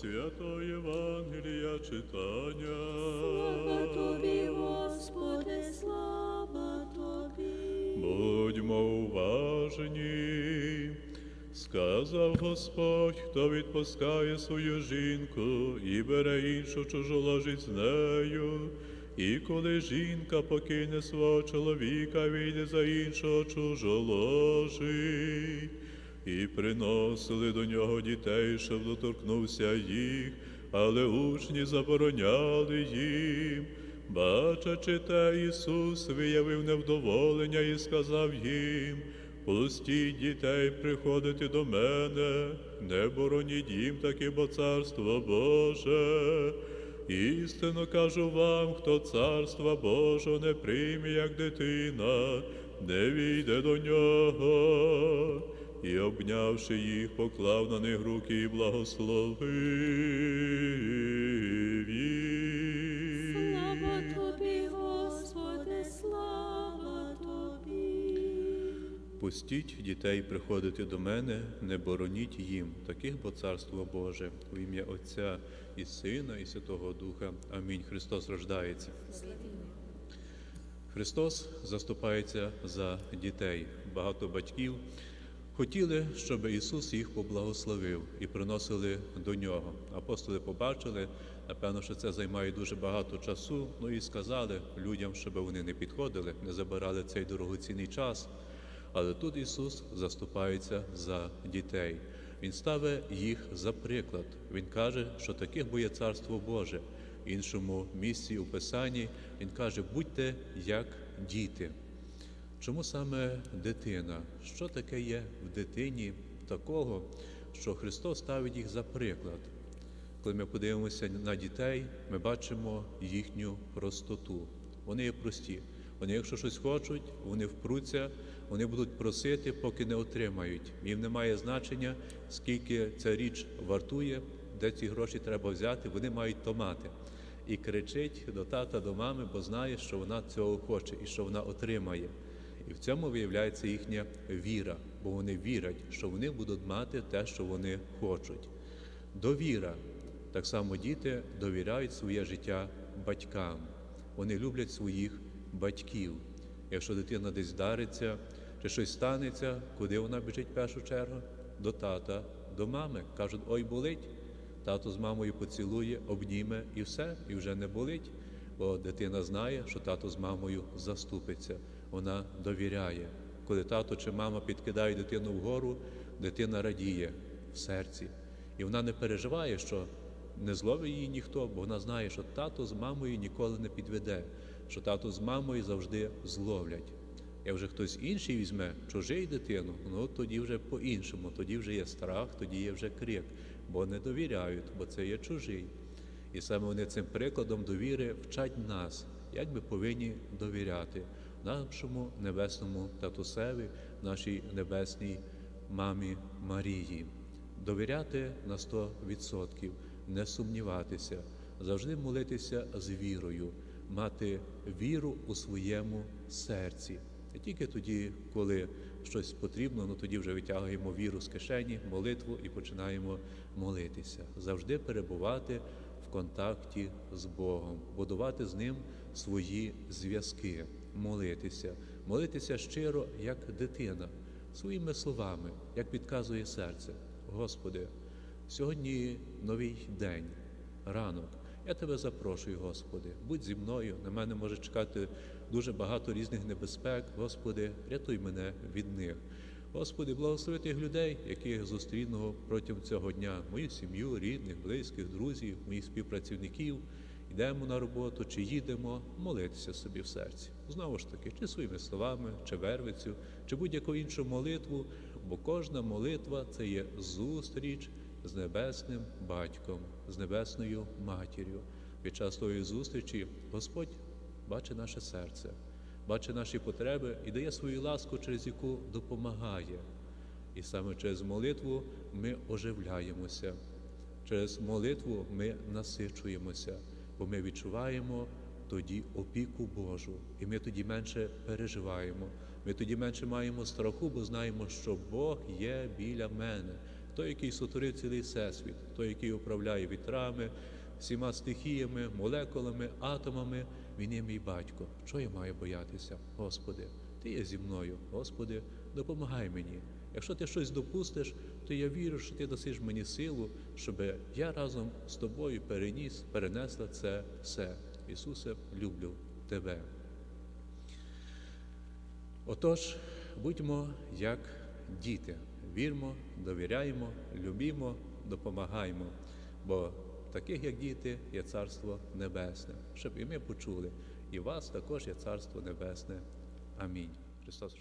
Святого Євангелія читання. Слава тобі, Господи, слава тобі. Будьмо уважні. Сказав Господь, хто відпускає свою жінку і бере іншу чужу ложить з нею. І коли жінка покине свого чоловіка, вийде за іншого чужоложить. І приносили до нього дітей, щоб доторкнувся їх, але учні забороняли їм. Бачачи те, Ісус виявив невдоволення і сказав їм, пустіть дітей приходити до мене, не бороніть їм таки, бо царство Боже. Істинно кажу вам, хто царства Божого не прийме, як дитина, не війде до нього. І обнявши їх, поклав на них руки і благословив їх. Слава тобі, Господи, слава тобі. Пустіть дітей приходити до мене, не бороніть їм, таких бо царство Боже, у ім'я Отця і Сина, і Святого Духа. Амінь. Христос рождається. Христос заступається за дітей. Багато батьків хотіли, щоб Ісус їх поблагословив і приносили до нього. Апостоли побачили, напевно, що це займає дуже багато часу. Ну і сказали людям, щоб вони не підходили, не забирали цей дорогоцінний час. Але тут Ісус заступається за дітей. Він ставить їх за приклад. Він каже, що таких буде царство Боже. В іншому місці у Писанні Він каже, будьте як діти. Чому саме дитина? Що таке є в дитині такого, що Христос ставить їх за приклад? Коли ми подивимося на дітей, ми бачимо їхню простоту. Вони є прості. Вони, якщо щось хочуть, вони впруться, вони будуть просити, поки не отримають. Їм немає значення, скільки ця річ вартує, де ці гроші треба взяти, вони мають то мати. І кричить до тата, до мами, бо знає, що вона цього хоче і що вона отримає. І в цьому виявляється їхня віра, бо вони вірять, що вони будуть мати те, що вони хочуть. Довіра. Так само діти довіряють своє життя батькам. Вони люблять своїх батьків. Якщо дитина десь вдариться чи щось станеться, куди вона біжить в першу чергу? До тата, до мами. Кажуть, ой, болить. Тато з мамою поцілує, обніме і все, і вже не болить. Бо дитина знає, що тато з мамою заступиться. Вона довіряє. Коли тато чи мама підкидає дитину вгору, дитина радіє в серці. І вона не переживає, що не зловить її ніхто, бо вона знає, що тато з мамою ніколи не підведе, що тато з мамою завжди зловлять. Як вже хтось інший візьме чужий дитину, ну тоді вже по-іншому, тоді вже є страх, тоді є вже крик, бо не довіряють, бо це є чужий. І саме вони цим прикладом довіри вчать нас, як ми повинні довіряти нашому небесному татусеві, нашій небесній мамі Марії. Довіряти на 100%, не сумніватися, завжди молитися з вірою, мати віру у своєму серці. І тільки тоді, коли щось потрібно, ну тоді вже витягуємо віру з кишені, молитву і починаємо молитися. Завжди перебувати в контакті з Богом, будувати з Ним свої зв'язки, молитися, молитися щиро, як дитина, своїми словами, як підказує серце. Господи, сьогодні новий день, ранок. Я тебе запрошую, Господи, будь зі мною. На мене може чекати дуже багато різних небезпек. Господи, рятуй мене від них. Господи, благослови тих людей, яких зустріну протягом цього дня, мою сім'ю, рідних, близьких, друзів, моїх співпрацівників. Йдемо на роботу, чи їдемо, молитися собі в серці. Знову ж таки, чи своїми словами, чи вервицю, чи будь-яку іншу молитву, бо кожна молитва це є зустріч з небесним батьком, з небесною матір'ю. Під час тої зустрічі Господь бачить наше серце, бачить наші потреби і дає свою ласку, через яку допомагає. І саме через молитву ми оживляємося. Через молитву ми насичуємося, бо ми відчуваємо тоді опіку Божу, і ми тоді менше переживаємо. Ми тоді менше маємо страху, бо знаємо, що Бог є біля мене. той, який сотворив цілий всесвіт, той, який управляє вітрами, всіма стихіями, молекулами, атомами, він є мій батько. Що я маю боятися, Господи? Ти є зі мною, Господи, допомагай мені. Якщо ти щось допустиш, то я вірю, що ти дасиш мені силу, щоб я разом з тобою переніс, перенесла це все. Ісусе, люблю тебе. Отож, будьмо як діти, вірмо, довіряємо, любімо, допомагаємо, бо таких, як діти, є Царство Небесне, щоб і ми почули, і вас також є Царство Небесне. Амінь. Христос.